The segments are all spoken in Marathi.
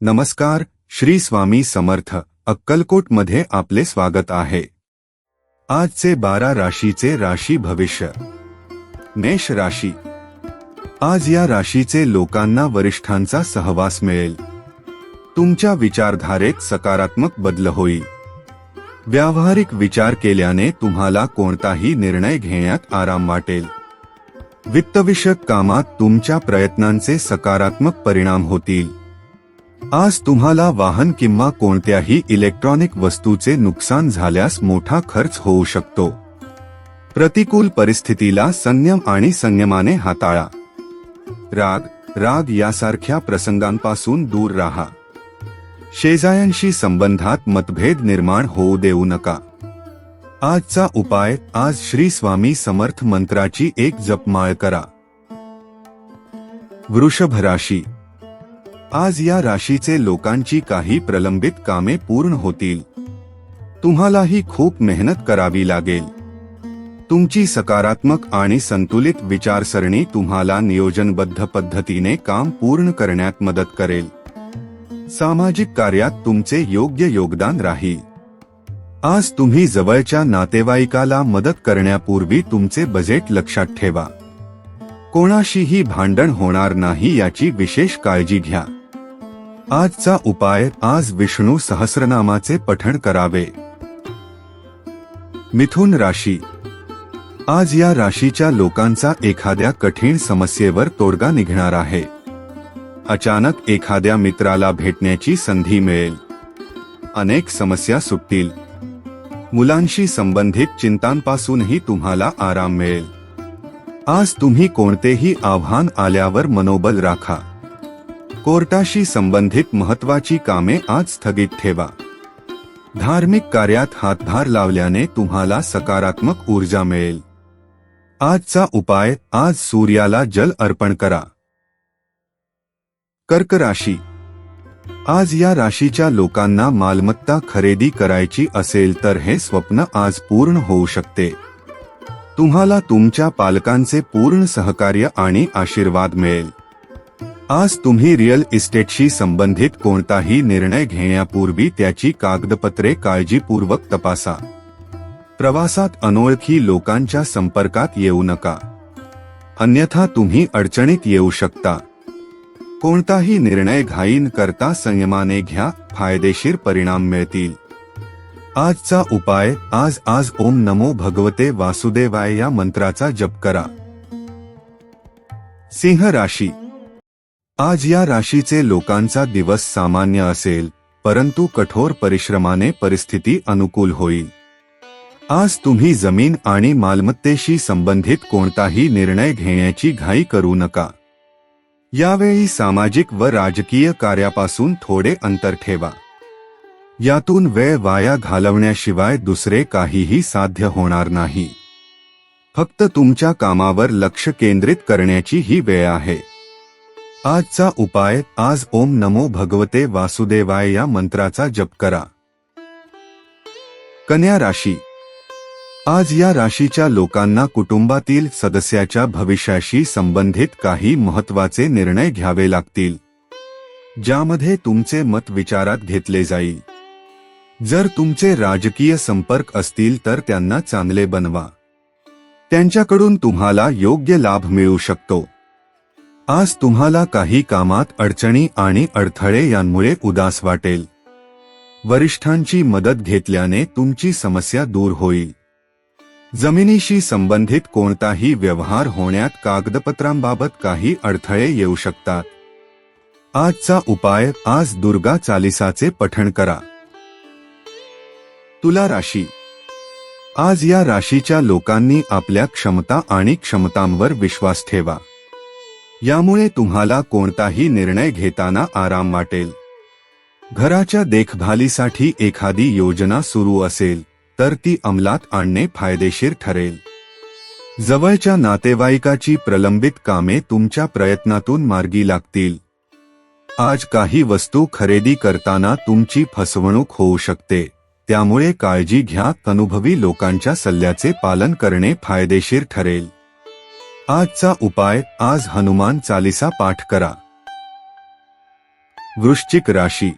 नमस्कार श्री स्वामी समर्थ अक्कलकोटमध्ये आपले स्वागत आहे. आजचे बारा राशीचे राशी भविष्य. मेष राशी. आज या राशीचे लोकांना वरिष्ठांचा सहवास मिळेल. तुमच्या विचारधारेत सकारात्मक बदल होईल. व्यावहारिक विचार केल्याने तुम्हाला कोणताही निर्णय घेण्यात आराम वाटेल. वित्तविषयक कामात तुमच्या प्रयत्नांचे सकारात्मक परिणाम होतील. आज तुम्हाला वाहन किंवा कोणत्याही इलेक्ट्रॉनिक वस्तूचे नुकसान झाल्यास मोठा खर्च होऊ शकतो. प्रतिकूल परिस्थितीला संयम आणि संयमाने हाताळा. राग राग यासारख्या प्रसंगांपासून दूर राहा. शेजायांशी संबंधात मतभेद निर्माण होऊ देऊ नका. आजचा उपाय आज श्री स्वामी समर्थ मंत्राची एक जपमाळ करा. वृषभ राशी आज या राशीचे लोकांची काही प्रलंबित कामे पूर्ण होतील. तुम्हालाही खूप मेहनत करावी लागेल. तुमची सकारात्मक आणि संतुलित विचारसरणी तुम्हाला नियोजनबद्ध पद्धतीने काम पूर्ण करण्यात मदत करेल. सामाजिक कार्यात तुमचे योग्य योगदान राहील. आज तुम्ही जवळच्या नातेवाईकाला मदत करण्यापूर्वी तुमचे बजेट लक्षात ठेवा. कोणाशीही भांडण होणार नाही याची विशेष काळजी घ्या. आजचा उपाय आज विष्णू सहस्रनामाचे पठण करावे. मिथुन राशी. आज या राशीच्या लोकांचा एखाद्या कठीण समस्येवर तोडगा निघणार आहे. अचानक एखाद्या मित्राला भेटण्याची संधी मिळेल. अनेक समस्या सुटतील. मुलांशी संबंधित चिंतांपासूनही तुम्हाला आराम मिळेल. आज तुम्ही कोणतेही आव्हान आल्यावर मनोबल राखा. कोर्टाशी संबंधित महत्वाची कामे आज स्थगित ठेवा. धार्मिक कार्यात हातभार लावल्याने तुम्हाला सकारात्मक ऊर्जा मिळेल. आजचा उपाय आज सूर्याला जल अर्पण करा. कर्क राशी. आज या राशीच्या लोकांना मालमत्ता खरेदी करायची असेल तर हे स्वप्न आज पूर्ण होऊ शकते. तुम्हाला तुमच्या पालकांचे पूर्ण सहकार्य आणि आशीर्वाद मिळेल. आज तुम्ही रिअल इस्टेटशी संबंधित कोणताही निर्णय घेण्यापूर्वी त्याची कागदपत्रे काळजीपूर्वक तपासा. प्रवासात अनोळखी लोकांच्या संपर्कात येऊ नका. अन्यथा तुम्ही अडचणीत येऊ शकता. कोणताही निर्णय घाईन करता संयमाने घ्या फायदेशीर परिणाम मिळतील. आजचा उपाय आज आज ओम नमो भगवते वासुदेवाय या मंत्राचा जप करा. सिंह राशी आज या राशीचे लोकांचा दिवस सामान्य असेल परंतु कठोर परिश्रमाने परिस्थिती अनुकूल होईल. आज तुम्ही जमीन आणि मालमत्तेशी संबंधित कोणताही निर्णय घेण्याची घाई करू नका. यावेळी सामाजिक व राजकीय कार्यापासून थोडे अंतर ठेवा. यातून वेळ वाया घालवण्याशिवाय दुसरे काहीही साध्य होणार नाही. फक्त तुमच्या कामावर लक्ष केंद्रित करण्याची ही वेळ आहे. आजचा उपाय आज ओम नमो भगवते वासुदेवाय या मंत्राचा जप करा. कन्या राशी. आज या राशीच्या लोकांना कुटुंबातील सदस्याच्या भविष्याशी संबंधित काही महत्त्वाचे निर्णय घ्यावे लागतील. ज्यामध्ये तुमचे मत विचारात घेतले जाईल. जर तुमचे राजकीय संपर्क असतील तर त्यांना चांगले बनवा. त्यांच्याकडून तुम्हाला योग्य लाभ मिळू शकतो. आज तुम्हाला काही कामात अडचणी आणि अडथळे यांमुळे उदास वाटेल. वरिष्ठांची मदत घेतल्याने तुमची समस्या दूर होईल. जमिनीशी संबंधित कोणताही व्यवहार होण्यात कागदपत्रांबाबत काही अडथळे येऊ शकतात. आजचा उपाय आज दुर्गा चालिसाचे पठण करा. तुला राशी. आज या राशीच्या लोकांनी आपल्या क्षमता आणि क्षमतांवर विश्वास ठेवा. यामुळे तुम्हाला कोणताही निर्णय घेताना आराम वाटेल. घराच्या देखभालीसाठी एखादी योजना सुरू असेल तर ती अंमलात आणणे फायदेशीर ठरेल. जवळच्या नातेवाईकाची प्रलंबित कामे तुमच्या प्रयत्नातून मार्गी लागतील. आज काही वस्तू खरेदी करताना तुमची फसवणूक होऊ शकते त्यामुळे काळजी घ्या अनुभवी लोकांच्या सल्ल्याचे पालन करणे फायदेशीर ठरेल. आजचा उपाय आज हनुमान चालिसा पाठ करा. वृश्चिक राशी.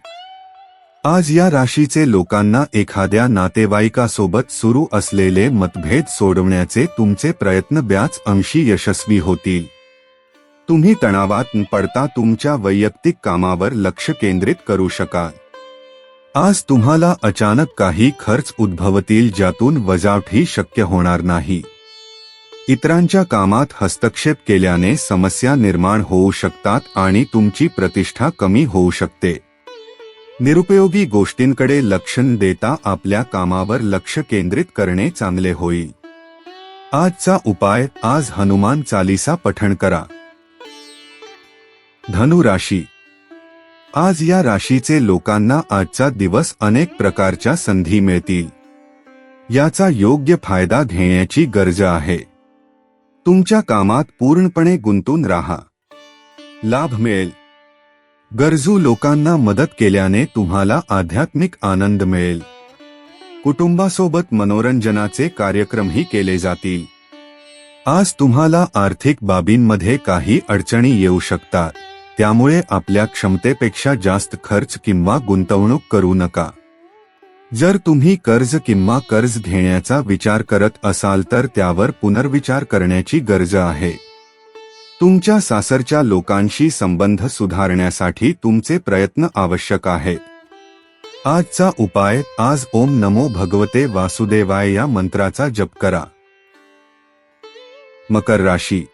आज या राशीचे लोकांना एखाद्या नातेवाईकासोबत सुरू असलेले मतभेद सोडवण्याचे तुमचे प्रयत्न ब्याच अंशी यशस्वी होतील. तुम्ही तणावात पडता तुमच्या वैयक्तिक कामावर लक्ष केंद्रित करू शकाल. आज तुम्हाला अचानक काही खर्च उद्भवतील ज्यातून वजावटही शक्य होणार नाही. इतरांच्या कामात हस्तक्षेप केल्याने समस्या निर्माण होऊ शकतात आणि तुमची प्रतिष्ठा कमी होऊ शकते. निरुपयोगी गोष्टींकडे लक्ष न देता आपल्या कामावर लक्ष केंद्रित करणे चांगले होईल. आजचा उपाय आज हनुमान चालीसा पठण करा. धनु राशी. आज या राशीचे लोकांना आजचा दिवस अनेक प्रकारच्या संधी मिळतील. याचा योग्य फायदा घेण्याची गरज आहे. तुमच्या कामात पूर्णपणे गुंतून राहा. लाभ मिळेल. गरजू लोकांना मदत केल्याने तुम्हाला आध्यात्मिक आनंद मिळेल. कुटुंबासोबत मनोरंजनाचे कार्यक्रमही केले जातील. आज तुम्हाला आर्थिक बाबींमध्ये काही अडचणी येऊ शकतात. त्यामुळे आपल्या क्षमतेपेक्षा जास्त खर्च किंवा गुंतवणूक करू नका. जर तुम्ही कर्ज किंवा कर्ज घेण्याचा विचार करत असाल तर त्यावर पुनर्विचार करण्याची गरज आहे. तुमच्या सासरच्या लोकांशी संबंध सुधारण्यासाठी तुमचे प्रयत्न आवश्यक आहेत. आजचा उपाय आज ओम नमो भगवते वासुदेवाय या मंत्राचा जप करा. मकर राशी.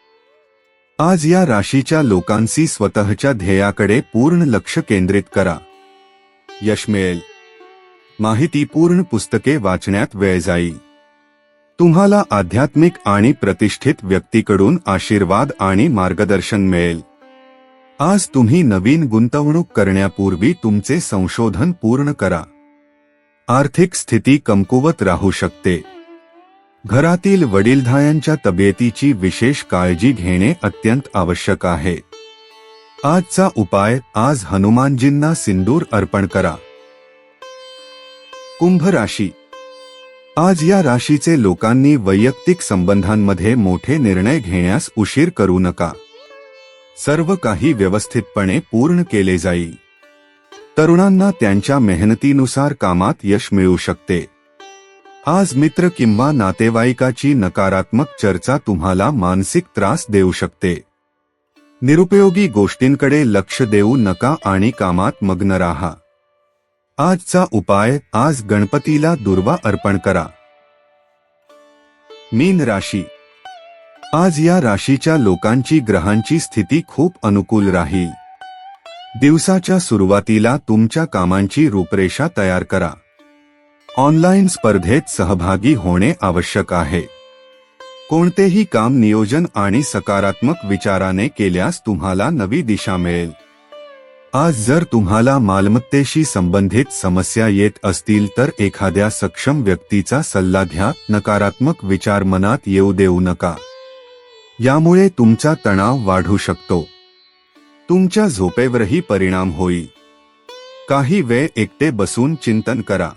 आज या राशीच्या लोकांशी स्वतःच्या ध्येयाकडे पूर्ण लक्ष केंद्रित करा. यश मिळेल. माहितीपूर्ण पुस्तके वाचण्यात वेळ जाईल तुम्हाला आध्यात्मिक आणि प्रतिष्ठित व्यक्तीकडून आशीर्वाद आणि मार्गदर्शन मिळेल. आज तुम्ही नवीन गुंतवणूक करण्यापूर्वी तुमचे संशोधन पूर्ण करा. आर्थिक स्थिती कमकुवत राहू शकते. घरातील वडीलधायांच्या तब्येतीची विशेष काळजी घेणे अत्यंत आवश्यक आहे. आजचा उपाय आज हनुमानजींना सिंदूर अर्पण करा. कुंभ राशी. आज या राशीचे लोकांनी वैयक्तिक संबंधांमध्ये मोठे निर्णय घेण्यास उशीर करू नका. सर्व काही व्यवस्थितपणे पूर्ण केले जाईल. तरुणांना त्यांच्या मेहनतीनुसार कामात यश मिळू शकते. आज मित्र किंवा नातेवाईकाची नकारात्मक चर्चा तुम्हाला मानसिक त्रास देऊ शकते. निरुपयोगी गोष्टींकडे लक्ष देऊ नका आणि कामात मग्न राहा. आजचा उपाय आज गणपतीला दुर्वा अर्पण करा. मीन राशी. आज या राशीच्या लोकांची ग्रहांची स्थिती खूप अनुकूल राहील. दिवसाच्या सुरुवातीला तुमच्या कामांची रूपरेषा तयार करा. ऑनलाईन स्पर्धेत सहभागी होणे आवश्यक आहे. कोणतेही काम नियोजन आणि सकारात्मक विचाराने केल्यास तुम्हाला नवी दिशा मिळेल. आज जर तुम्हाला मालमत्तेशी संबंधित समस्या येत असतील तर एखाद्या सक्षम व्यक्तीचा सल्ला घ्या. नकारात्मक विचार मनात येऊ देऊ नका. यामुळे तुमचा तणाव वाढू शकतो. तुमच्या झोपेवरही परिणाम होईल. काही वेळ एकटे बसून चिंतन करा.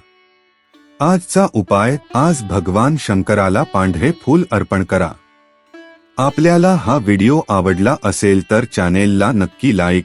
आजचा उपाय आज भगवान शंकराला पांढरे फूल अर्पण करा. आपल्याला हा व्हिडिओ आवडला असेल तर चॅनेलला नक्की लाईक